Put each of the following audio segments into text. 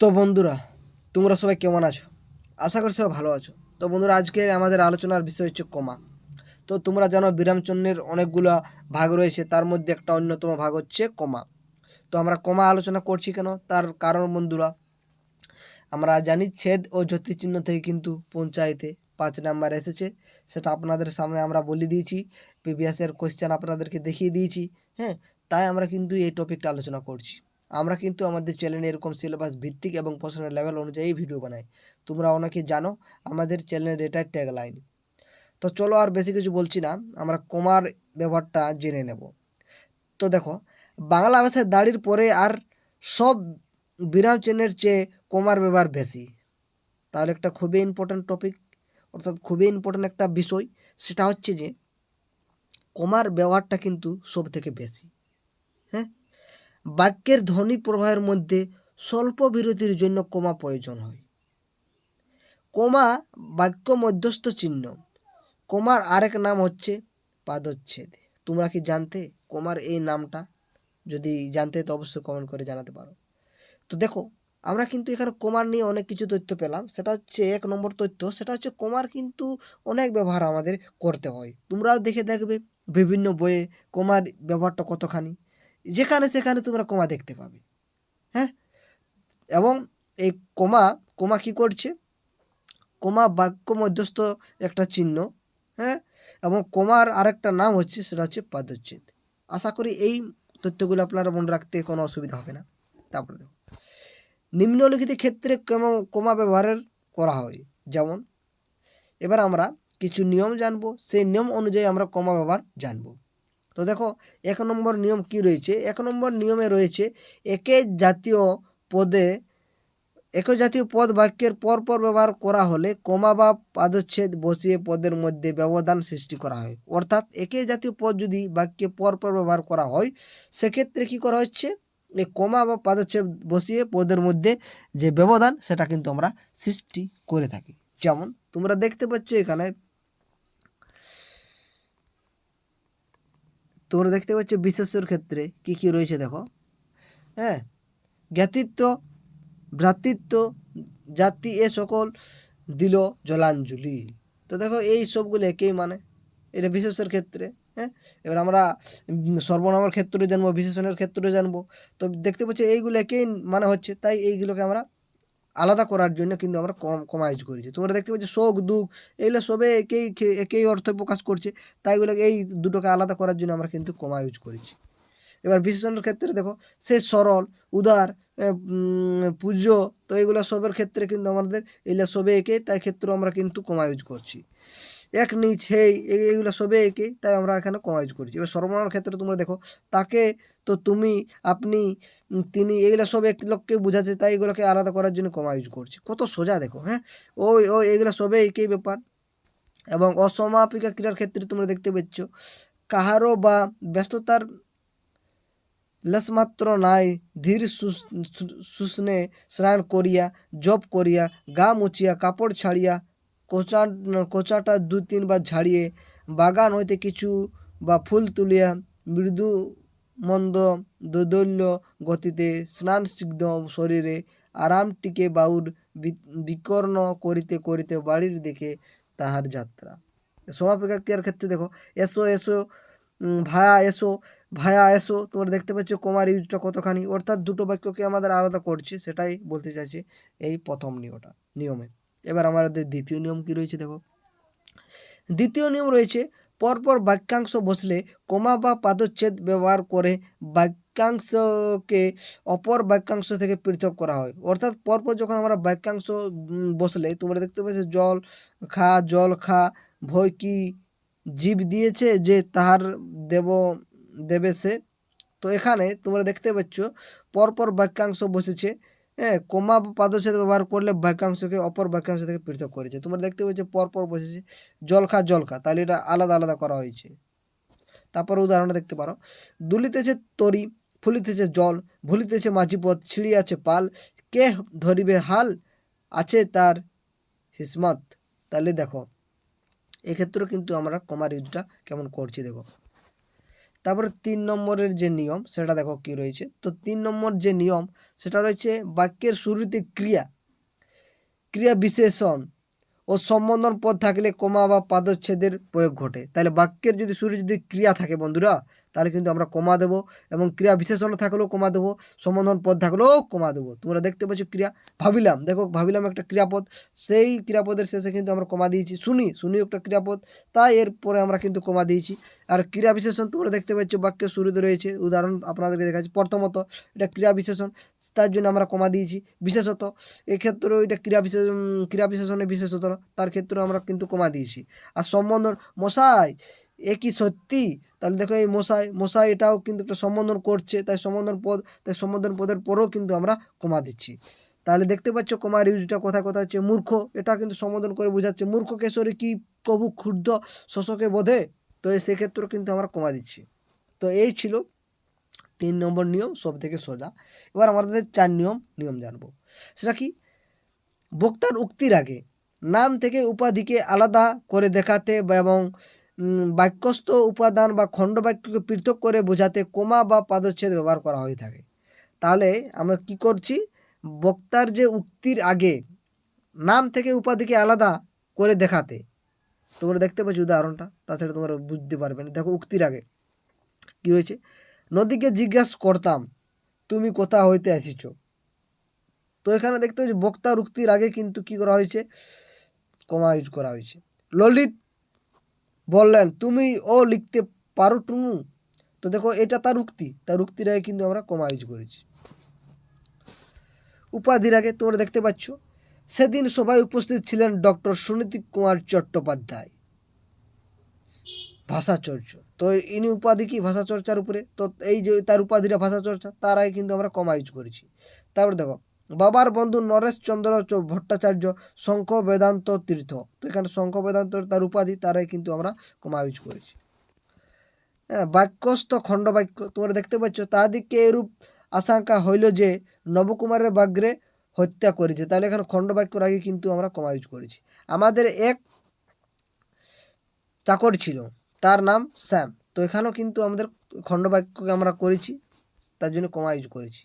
তো বন্ধুরা, তোমরা সবাই কেমন আছো? আশা করি সবাই ভালো আছো। তো বন্ধুরা, আজকে আমাদের আলোচনার বিষয় হচ্ছে কমা। তো তোমরা জানো, বিরামচন্দ্রের অনেকগুলো ভাগ রয়েছে, তার মধ্যে একটা অন্যতম ভাগ হচ্ছে কমা। তো আমরা কমা আলোচনা করছি কেন? তার কারণ বন্ধুরা, আমরা জানি ছেদ ও চিহ্ন থেকে কিন্তু পঞ্চায়েতে পাঁচ নাম্বার এসেছে। সেটা আপনাদের সামনে আমরা বলে দিয়েছি প্রিভিয়াসের কোয়েশ্চেন আপনাদেরকে দেখিয়ে দিয়েছি হ্যাঁ? তাই আমরা কিন্তু এই টপিকটা আলোচনা করছি। আমরা কিন্তু আমাদের চ্যানেলে এরকম সিলেবাস ভিত্তিক এবং প্রশ্নের লেভেল অনুযায়ী ভিডিও বানাই। তোমরা অনেকে জানো, আমাদের চ্যানেলের এটাই ট্যাগ লাইন তো চলো আর বেশি কিছু বলছি না, আমরা কমার ব্যবহারটা জেনে নেব। তো দেখো, বাংলা ভাষায় দাড়ির পরে আর সব বিরাম চিহ্নের চেয়ে কমার ব্যবহার বেশি। তাহলে একটা খুবই ইম্পর্ট্যান্ট টপিক অর্থাৎ খুবই ইম্পর্ট্যান্ট একটা বিষয়, সেটা হচ্ছে যে কমার ব্যবহারটা কিন্তু সব থেকে বেশি। হ্যাঁ? বাক্যের ধ্বনি প্রবাহের মধ্যে স্বল্প বিরতির জন্য কমা প্রয়োজন হয়। কমা বাক্য মধ্যস্থ চিহ্ন। কমার আরেক নাম হচ্ছে পাদচ্ছেদ। তোমরা কি জানতে কমার এই নামটা? যদি জানতে তো অবশ্যই কমেন্ট করে জানাতে পারো। তো দেখো, আমরা কিন্তু এখানে কমার নিয়ে অনেক কিছু তথ্য পেলাম। সেটা হচ্ছে এক নম্বর তথ্য, সেটা হচ্ছে কমার কিন্তু অনেক ব্যবহার আমাদের করতে হয়। তোমরাও দেখে দেখবে বিভিন্ন বইয়ে কমার ব্যবহারটা কতখানি। যেখানে সেখানে তোমরা কমা দেখতে পাবে। হ্যাঁ? এবং এই কমা কমা কি করছে? কমা বাক্য মধ্যস্থ একটা চিহ্ন হ্যাঁ? এবং কমার আরেকটা নাম হচ্ছে, সেটা হচ্ছে পাদচ্ছেদ। আশা করি এই তথ্যগুলো আপনারা মনে রাখতে কোনো অসুবিধা হবে না। তারপরে দেখো। নিম্নলিখিত ক্ষেত্রে কমা ব্যবহারের করা হয়। যেমন, এবার আমরা কিছু নিয়ম জানব। সেই নিয়ম অনুযায়ী আমরা কমা ব্যবহার জানব। তো দেখো, এক নম্বর নিয়ম কি রয়েছে? এক নম্বর নিয়মে রয়েছে, একে জাতীয় পদে একই জাতীয় পদ বাক্যের পরপর ব্যবহার করা হলে কমা বা পাদচ্ছেদ বসিয়ে পদের মধ্যে ব্যবধান সৃষ্টি করা হয়। অর্থাৎ একই জাতীয় পদ যদি বাক্যে পরপর ব্যবহার করা হয়, সেক্ষেত্রে কি করা হচ্ছে? এই কমা বা পাদচ্ছেদ বসিয়ে পদের মধ্যে যে ব্যবধান, সেটা কিন্তু আমরা সৃষ্টি করে থাকি। যেমন, তোমরা দেখতে পাচ্ছ এখানে তোমরা দেখতে পাচ্ছ বিশেষের ক্ষেত্রে কি কি রয়েছে দেখো। হ্যাঁ জ্ঞাতিত্ব, ভ্রাতৃত্ব, জাতি এ সকল দিল জলাঞ্জলি। তো দেখো, এই সবগুলো একেই মানে এটা বিশেষের ক্ষেত্রে হ্যাঁ। এবার আমরা সর্বনামের ক্ষেত্রে জানব, বিশেষণের ক্ষেত্রে জানব। তো দেখতে পাচ্ছি, এইগুলো একেই মানে হচ্ছে, তাই এইগুলোকে আমরা আলাদা করার জন্য কিন্তু আমরা কম কমাইজ করেছি। তোমরা দেখতে পাচ্ছ শোক, দুঃখ, এগুলো সবে একেই একই অর্থ প্রকাশ করছে। তাই এগুলোকে, এই দুটোকে আলাদা করার জন্য আমরা কিন্তু কমা ইউজ করেছি। এবার বিশেষণের ক্ষেত্রে দেখো, সে সরল, উদার পুজো তো এইগুলো সবের ক্ষেত্রে কিন্তু আমাদের, এগুলো সবে একে, তাই ক্ষেত্রে আমরা কিন্তু কমা ইউজ করছি। এক নিচ, হেই, এ- এগুলো সবে একে, তাই আমরা এখানে কমা ইউজ করছি। এবার সর্বনামের ক্ষেত্রে তোমরা দেখো, তাকে তো তুমি, আপনি তিনি এগুলো সব এক লোককে বোঝাচ্ছে, তাই এগুলোকে আলাদা করার জন্য কমা ইউজ করছি। কত সোজা দেখো হ্যাঁ? ওই ও এগুলো সবে একই ব্যাপার। এবং অসমাপিকা ক্রিয়ার ক্ষেত্রে তোমরা দেখতে পাচ্ছ, কাহারও বা ব্যস্ততার লেশমাত্র নাই, ধীর সুস- সু- স্নান করিয়া, জপ করিয়া, গা মুছিয়া, কাপড় ছাড়িয়া কোচা কোচাটা দু তিনবার ঝাড়িয়ে বাগান হইতে কিছু বা ফুল তুলিয়া মৃদু মন্দ দোদল্য গতিতে স্নান সিদ্ধ শরীরে আরামটিকে বাউর বিকর্ণ করিতে করিতে বাড়ির দিকে তাহার যাত্রা। সমাপিকা ক্রিয়ার ক্ষেত্রে দেখো, এসো এসো ভায়া এসো ভায়া, এসো, তোমরা দেখতে পাচ্ছ কমার ইউজটা কতখানি। অর্থাৎ দুটো বাক্যকে আমাদের আলাদা করছে, সেটাই বলতে চাইছে এই প্রথম নিয়মটা নিয়মে। এবার আমাদের দ্বিতীয় নিয়ম কি রয়েছে দেখো। দ্বিতীয় নিয়ম রয়েছে, পরপর বাক্যাংশ বসলে কমা বা পাদচ্ছেদ ব্যবহার করে বাক্যাংশকে অপর বাক্যাংশ থেকে পৃথক করা হয়। অর্থাৎ পরপর যখন আমরা বাক্যাংশ বসলে, তোমরা দেখতে পাচ্ছ জল, খা জল, খা, ভয়, কি, জীব দিয়েছে যে তাহার দেব, দেবে সে। তো এখানে তোমরা দেখতে পাচ্ছ, পরপর বাক্যাংশ বসেছে হ্যাঁ কমা বা পাদচ্ছেদ ব্যবহার করলে বাক্যাংশকে অপর বাক্যাংশ থেকে পৃথক করেছে। তোমরা দেখতে পাচ্ছ, পরপর বসেছে। জলখা জলখা, তাহলে এটা আলাদা আলাদা করা হয়েছে। তারপর উদাহরণ দেখতে পারো। দুলিতেছে তরি, ফুলিতেছে জল, ভুলিতেছে মাঝি পথ ছিড়িয়াছে পাল। কে ধরিবে হাল? আছে তার হিসমত। তাহলে দেখো, এক্ষেত্রেও কিন্তু আমরা কমার ইউজটা কেমন করছি, দেখো। তারপরে তিন নম্বরের যে নিয়ম, সেটা দেখো কি রয়েছে। তো তিন নম্বর যে নিয়ম, সেটা রয়েছে বাক্যের শুরুতে ক্রিয়া ক্রিয়া বিশেষণ ও সম্বোধন পদ থাকলে কমা বা পাদচ্ছেদের প্রয়োগ ঘটে। তাহলে বাক্যের যদি শুরু যদি ক্রিয়া থাকে বন্ধুরা তাহলে কিন্তু আমরা কমা দেবো এবং ক্রিয়া বিশেষণ থাকলেও কমা দেবো সম্বোধন পদ থাকলেও কমা দেবো। তোমরা দেখতে পাচ্ছ ক্রিয়া, ভাবিলাম। দেখো, ভাবিলাম একটা ক্রিয়াপদ, সেই ক্রিয়াপদের শেষে কিন্তু আমরা কমা দিয়েছি। শুনি শুনি একটা ক্রিয়াপদ, তাই এরপরে আমরা কিন্তু কমা দিয়েছি। আর ক্রিয়া বিশেষণ তোমরা দেখতে পাচ্ছ বাক্যের শুরুতে রয়েছে, উদাহরণ আপনাদেরকে দেখাচ্ছি। প্রথমত, এটা ক্রিয়া বিশেষণ, তার জন্য আমরা কমা দিয়েছি। বিশেষত, এক্ষেত্রেও এটা ক্রিয়া বিশেষ ক্রিয়া বিশেষণে বিশেষত তার ক্ষেত্রেও আমরা কিন্তু কমা দিয়েছি। আর সম্বোধন মশাই এ কি সত্যি? তাহলে দেখো এই মশাই মশাই এটাও কিন্তু একটা সম্বোধন করছে, তাই সম্বোধন পদ, তাই সম্বোধন পদের পরেও কিন্তু আমরা কমা দিচ্ছি। তাহলে দেখতে পাচ্ছ কমার ইউজটা কোথায় কোথায় হচ্ছে? মূর্খ, এটা কিন্তু সম্বোধন করে বোঝাচ্ছে, মূর্খ কেশরী কি কবু ক্ষুদ্ধ শোষকে বোধে? তো সেক্ষেত্রেও কিন্তু আমরা কমা দিচ্ছি। তো এই ছিল তিন নম্বর নিয়ম সব থেকে সোজা। এবার আমাদের চার নিয়ম নিয়ম জানব। সেটা কি? বক্তার উক্তির আগে নাম থেকে উপাধিকে আলাদা করে দেখাতে এবং বাক্যস্থ উপাদান বা খণ্ড বাক্যকে পৃথক করে বোঝাতে কোমা বা পাদচ্ছেদ ব্যবহার করা হয়ে থাকে। তাহলে আমরা কি করছি? বক্তার যে উক্তির আগে নাম থেকে উপাধিকে আলাদা করে দেখাতে। তোমরা দেখতে পাচ্ছ উদাহরণটা, তাছাড়া তোমরা বুঝতে পারবে না দেখো উক্তির আগে কি রয়েছে? নদীকে জিজ্ঞাস করতাম, তুমি কোথা হইতে আসিছ তো এখানে দেখতে পাচ্ছি বক্তার উক্তির আগে কিন্তু কি করা হয়েছে? কমা ইউজ করা হয়েছে। ললিত বললেন, তুমি ও লিখতে পারো টুনু? তো দেখো, এটা তার উক্তি। তার উক্তির আগে কিন্তু আমরা কমা ইউজ করেছি। উপাধির আগে তোমরা দেখতে পাচ্ছ, সেদিন সবাই উপস্থিত ছিলেন ডক্টর সুনীতি কুমার চট্টোপাধ্যায়, ভাষাচর্য। তো ইনি উপাধি কি? ভাষা চর্চার উপরে। তো এই যে তার উপাধিটা ভাষা চর্চা তার আগে কিন্তু আমরা কমা ইউজ করেছি। তারপরে দেখো বাবার বন্ধু নরেশ চন্দ্র ভট্টাচার্য শঙ্খ বেদান্ত তীর্থ। তো এখানে শঙ্খ বেদান্ত তার উপাধি তারাই কিন্তু আমরা কমা ইউজ করেছি। হ্যাঁ বাক্যস্থ খণ্ড বাক্য তোমরা দেখতে পাচ্ছ তাদিকে এরূপ আশঙ্কা হইল যে নবকুমারের বাগ্রে হত্যা করেছে। তাহলে এখানে খণ্ড বাক্যর আগে কিন্তু আমরা কমা ইউজ করেছি। আমাদের এক চাকর ছিল, তার নাম স্যাম তো এখানেও কিন্তু আমাদের খণ্ড বাক্যকে আমরা করেছি, তার জন্য কমা ইউজ করেছি।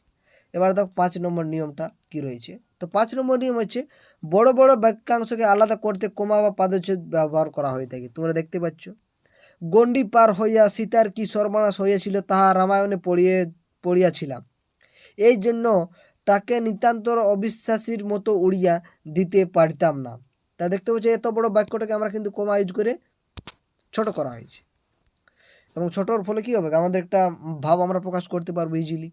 এবার দেখো পাঁচ নম্বর নিয়মটা কি রয়েছে? তো পাঁচ নম্বর নিয়ম হচ্ছে বড় বড় বাক্যাংশকে আলাদা করতে কমা বা পাদচ্ছেদ ব্যবহার করা হয়ে থাকে। তোমরা দেখতে পাচ্ছ? গণ্ডি পার হইয়া সীতার কি সর্বনাশ হইয়াছিল তাহা রামায়ণে পড়িয়ে, পড়িয়াছিলাম। এই জন্য তাকে নিতান্তর অবিশ্বাসীর মতো উড়িয়া দিতে পারতাম না। তা দেখতে পাচ্ছি, এত বড় বাক্যটাকে আমরা কিন্তু কমা ইউজ করে ছোট করা হয়েছে। এবং ছোটোর ফলে কী হবে? আমাদের একটা ভাব আমরা প্রকাশ করতে পারব ইজিলি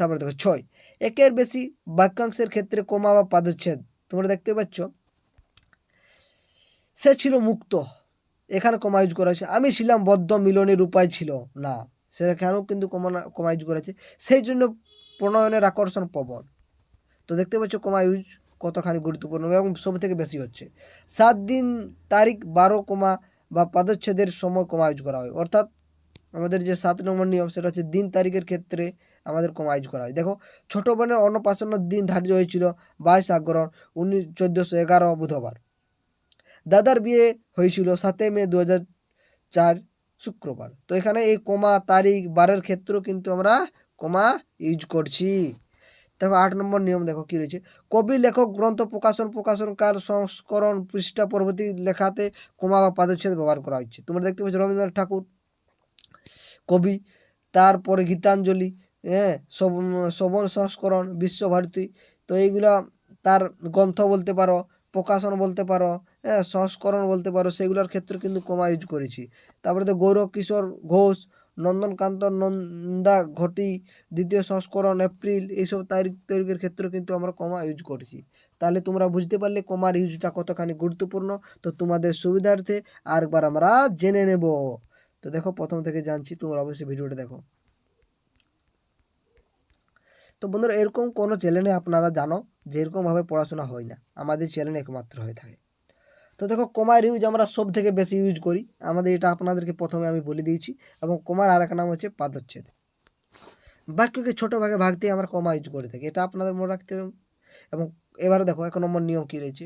তারপরে দেখো ছয়। একের বেশি বাক্যাংশের ক্ষেত্রে কমা বা পাদচ্ছেদ, তোমরা দেখতে পাচ্ছ? সে ছিল মুক্ত। এখানে কমা ইউজ করা হয়েছে। আমি ছিলাম বদ্ধ, মিলনের উপায় ছিল না। সেখানেও কিন্তু কমা কমা ইউজ করেছে সেই জন্য প্রণয়নের আকর্ষণ প্রবল। তো দেখতে পাচ্ছ কমা ইউজ কতখানি গুরুত্বপূর্ণ এবং সব থেকে বেশি হচ্ছে। সাত দিন তারিখ বারো কমা বা পাদচ্ছেদের সময় কমা ইউজ করা হয়। অর্থাৎ আমাদের যে সাত নম্বর নিয়ম, সেটা হচ্ছে দিন তারিখের ক্ষেত্রে আমাদের কমা ইউজ করা হয়। দেখো, ছোট বোনের অন্নপ্রাশনের দিন ধার্য হয়েছিল বাইশ অগ্রহণ উনিশ, চোদ্দোশো এগারো বুধবার। দাদার বিয়ে হয়েছিল সাতই মে দু চার শুক্রবার। তো এখানে এই কমা তারিখ বারের ক্ষেত্রেও কিন্তু আমরা কমা ইউজ করছি। দেখো, আট নম্বর নিয়ম দেখো কী রয়েছে। কবি, লেখক, গ্রন্থ, প্রকাশন, প্রকাশনকার, সংস্করণ পৃষ্ঠা প্রভৃতি লেখাতে কমা বা পাদচ্ছেদ ব্যবহার করা হচ্ছে। তোমরা দেখতে পাচ্ছ রবীন্দ্রনাথ ঠাকুর। কবি, তারপরে গীতাঞ্জলি হ্যাঁ শোভন সংস্করণ, বিশ্বভারতী। তো এইগুলা তার গ্রন্থ বলতে পারো, প্রকাশন বলতে পারো হ্যাঁ সংস্করণ বলতে পারো, সেগুলোর ক্ষেত্রে কিন্তু কমা ইউজ করেছি। তারপরে তো গৌরব কিশোর ঘোষ নন্দনকান্ত নন্দা ঘটি, দ্বিতীয় সংস্করণ এপ্রিল, এইসব তারিখ তারিখের ক্ষেত্রে কিন্তু আমরা কমা ইউজ করছি। তাহলে তোমরা বুঝতে পারলে কমার ইউজটা কতখানি গুরুত্বপূর্ণ। তো তোমাদের সুবিধার্থে আরেকবার আমরা জেনে নেব। তো দেখো, প্রথম থেকে জানছি, তোমরা অবশ্যই ভিডিওটা দেখো। তো বন্ধুরা, এরকম কোনো চ্যানেলে আপনারা জানো যে এরকমভাবে পড়াশোনা হয় না? আমাদের চ্যানেলে একমাত্র হয়ে থাকে। তো দেখো কমার ইউজ আমরা সব থেকে বেশি ইউজ করি। আমাদের এটা আপনাদেরকে প্রথমে আমি বলে দিয়েছি, এবং কমার আর এক নাম হচ্ছে পাদচ্ছেদ। বাক্যকে ছোটো ভাগে ভাগ দিয়ে আমরা কমা ইউজ করে থাকি। এটা আপনাদের মনে রাখতে হবে। এবং এবারে দেখো, এক নম্বর নিয়ম কী রয়েছে?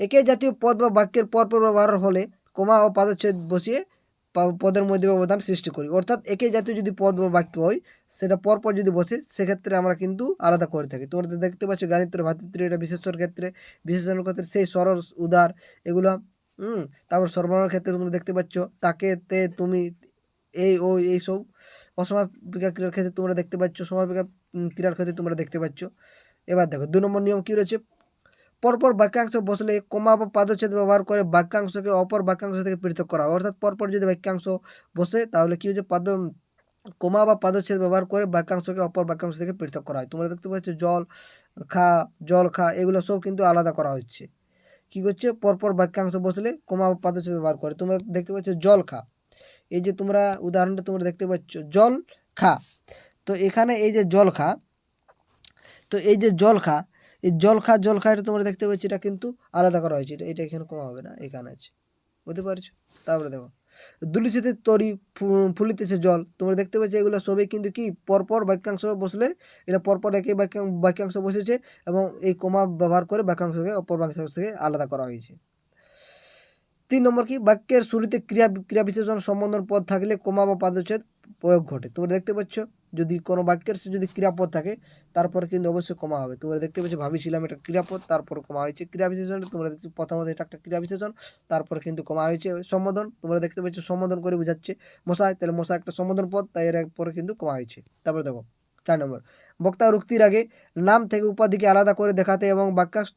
একে জাতীয় পদ বা বাক্যের পরপর ব্যবহার হলে কমা ও পাদচ্ছেদ বসিয়ে পদের মধ্যে ব্যবধান সৃষ্টি করি। অর্থাৎ একই জাতীয় যদি পদ বা বাক্য হয়, সেটা পরপর যদি বসে, সেক্ষেত্রে আমরা কিন্তু আলাদা করে থাকি। তোমরা দেখতে পাচ্ছ গাণিত্র ভাতৃত্ব, এটা বিশেষণ ক্ষেত্রে, বিশেষণের ক্ষেত্রে সেই সরল উদার, এগুলো, হুম, তারপর সর্বনামের ক্ষেত্রে তোমরা দেখতে পাচ্ছ, তাকে, তে, তুমি, এই, ও এইসব অসমাপিকা ক্রীড়ার ক্ষেত্রে তোমরা দেখতে পাচ্ছ, সমাপিকা ক্রীড়ার ক্ষেত্রে তোমরা দেখতে পাচ্ছ। এবার দেখো, দু নম্বর নিয়ম কী রয়েছে? পরপর বাক্যাংশ বসলে কমা বা পাদচ্ছেদ ব্যবহার করে বাক্যাংশকে অপর বাক্যাংশ থেকে পৃথক করা হয়। অর্থাৎ পরপর যদি বাক্যাংশ বসে, তাহলে কি হচ্ছে পাদ কমা বা পাদচ্ছেদ ব্যবহার করে বাক্যাংশকে অপর বাক্যাংশ থেকে পৃথক করা হয়। তোমরা দেখতে পাচ্ছ জল, খা জল, খা, এগুলো সব কিন্তু আলাদা করা হচ্ছে। কি করছে? পরপর বাক্যাংশ বসলে কমা বা পাদচ্ছেদ ব্যবহার করে। তোমরা দেখতে পাচ্ছ জল, খা। এই যে তোমরা উদাহরণটা তোমরা দেখতে পাচ্ছ, জল, খা। তো এখানে এই যে জল, খা, তো এই যে জল, খা এই জল খা জল খা এটা তোমরা দেখতে পাচ্ছ, এটা কিন্তু আলাদা করা হয়েছে। এটা এটা এখানে কমা হবে না, এখানে আছে। বুঝতে পারছ? তারপরে দেখো। দুলিছেতে তরি ফুলিতেছে জল। তোমরা দেখতে পাচ্ছ, এগুলো সবই কিন্তু কি? পরপর বাক্যাংশ বসলে এটা পরপর একই বাক্যাং বাক্যাংশ বসেছে এবং এই কমা ব্যবহার করে বাক্যাংশকে অপর বাক্যাংশ থেকে আলাদা করা হয়েছে। তিন নম্বর কি? বাক্যের শুরুতে ক্রিয়া ক্রিয়া বিশেষণ সম্বোধন পদ থাকলে কমা বা পাদচ্ছেদ প্রয়োগ ঘটে। তোমরা দেখতে পাচ্ছ? যদি কোনো বাক্যের সে যদি ক্রিয়াপদ থাকে, তারপর কিন্তু অবশ্যই কমা হবে। তোমরা দেখতে পাচ্ছ ভাবিছিলাম এটা ক্রিয়াপদ, তারপর কমা হয়েছে ক্রিয়া বিশেষণ তোমরা দেখতে প্রথমত এটা একটা ক্রিয়া বিশেষণ তারপর কিন্তু কমা হয়েছে সম্বোধন। তোমরা দেখতে পাচ্ছ সম্বোধন করে বোঝাচ্ছে মশাই, তাহলে মশা একটা সম্বোধন পদ, তাই এর পরে কিন্তু কমা হয়েছে। তারপরে দেখো, চার নম্বর, বক্তা উক্তির আগে নাম থেকে উপাধিকে আলাদা করে দেখাতে এবং বাক্যাংশ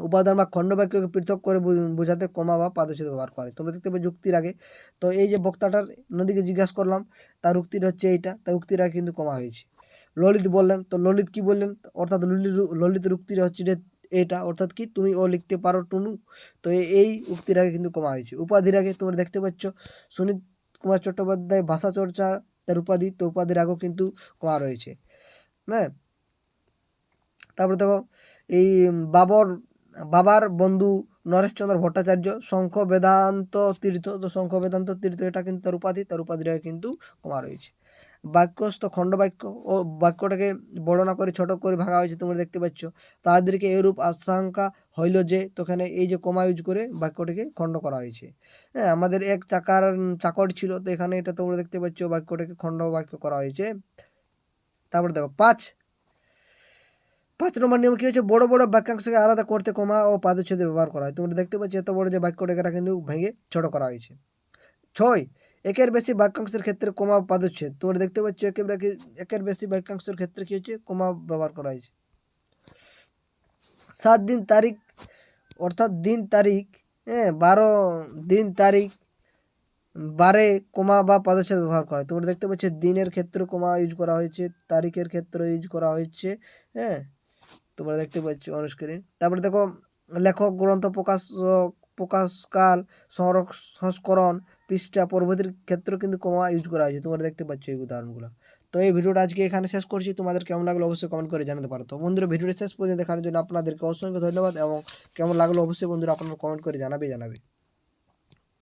উপাদান বা খণ্ডবাক্যকে পৃথক করে বোঝাতে কমা বা পাদচ্ছেদ ব্যবহার করে। তোমরা দেখতে পাবে যুক্তির আগে। তো এই যে বক্তাটার নদীকে জিজ্ঞাসা করলাম, তার উক্তির হচ্ছে এইটা। তার উক্তির আগে কিন্তু কমা হয়েছে। ললিত বললেন, তো ললিত কি বললেন? অর্থাৎ ললিত ললিতের উক্তির হচ্ছে যে এটা অর্থাৎ কি? তুমি ও লিখতে পারো টুনু। তো এই উক্তির আগে কিন্তু কমা হয়েছে। উপাধির আগে তোমরা দেখতে পাচ্ছ, সুনীত কুমার চট্টোপাধ্যায় ভাষা চর্চা তার উপাধি। তো উপাধির আগেও কিন্তু কমা রয়েছে। হ্যাঁ? তারপরে দেখো, এই বাবর বাবার বন্ধু নরেশচন্দ্র ভট্টাচার্য, শঙ্খ বেদান্ত তীর্থ, তো শঙ্খ বেদান্ত তীর্থ এটা কিন্তু তার উপাধি তার উপাধির কিন্তু কমা রয়েছে। বাক্যস্থ খণ্ডবাক্য ও বাক্যটাকে বর্ণনা করে, ছোট করে ভাঙা হয়েছে, তোমরা দেখতে পাচ্ছ। তাদেরকে এরূপ আশঙ্কা হইল যে তোখানে এই যে কমা ইউজ করে বাক্যটিকে খণ্ড করা হয়েছে। হ্যাঁ আমাদের এক চাকার চাকর ছিল, তো এখানে এটা তোমরা দেখতে পাচ্ছ, বাক্যটাকে খণ্ড বাক্য করা হয়েছে। তারপরে দেখো, পাঁচ পাঁচ নম্বর নিয়ম কি হচ্ছে? বড় বড় বাক্যাংশকে আলাদা করতে কমা ও পাদচ্ছেদে ব্যবহার করা হয়। তোমরা দেখতে পাচ্ছ এত বড় যে বাক্যটাকে কিন্তু ভেঙে ছোট করা হয়েছে। ছয়, একের বেশি বাক্যাংশের ক্ষেত্রে কমা পাদচ্ছেদ। তোমরা দেখতে পাচ্ছ একের বেশি- একের বেশি বাক্যাংশের ক্ষেত্রে কি হচ্ছে? কমা ব্যবহার করা হয়েছে। সাত দিন তারিখ, অর্থাৎ দিন তারিখ হ্যাঁ বারো দিন তারিখ, বারে কমা বা পদচ্ছেদ ব্যবহার করা হয়। তোমরা দেখতে পাচ্ছ দিনের ক্ষেত্রে কমা ইউজ করা হয়েছে, তারিখের ক্ষেত্রে ইউজ করা হয়েছে হ্যাঁ। তোমরা দেখতে পাচ্ছ অনুস্ক্রিন তারপরে দেখো, লেখক, গ্রন্থ প্রকাশ, প্রকাশকাল সংস্করণ, পৃষ্ঠা, প্রভৃতির ক্ষেত্রে কিন্তু কমা ইউজ করা হয়েছে। তোমরা দেখতে পাচ্ছ এই উদাহরণগুলো। তো এই ভিডিওটা আজকে এখানে শেষ করছি। তোমাদের কেমন লাগল অবশ্যই কমেন্ট করে জানাতে পারো। তো বন্ধুরা, ভিডিওটা শেষ পর্যন্ত দেখার জন্য আপনাদেরকে অসংখ্য ধন্যবাদ এবং কেমন লাগল অবশ্যই বন্ধুরা, আপনারা কমেন্ট করে জানাবে জানাবে।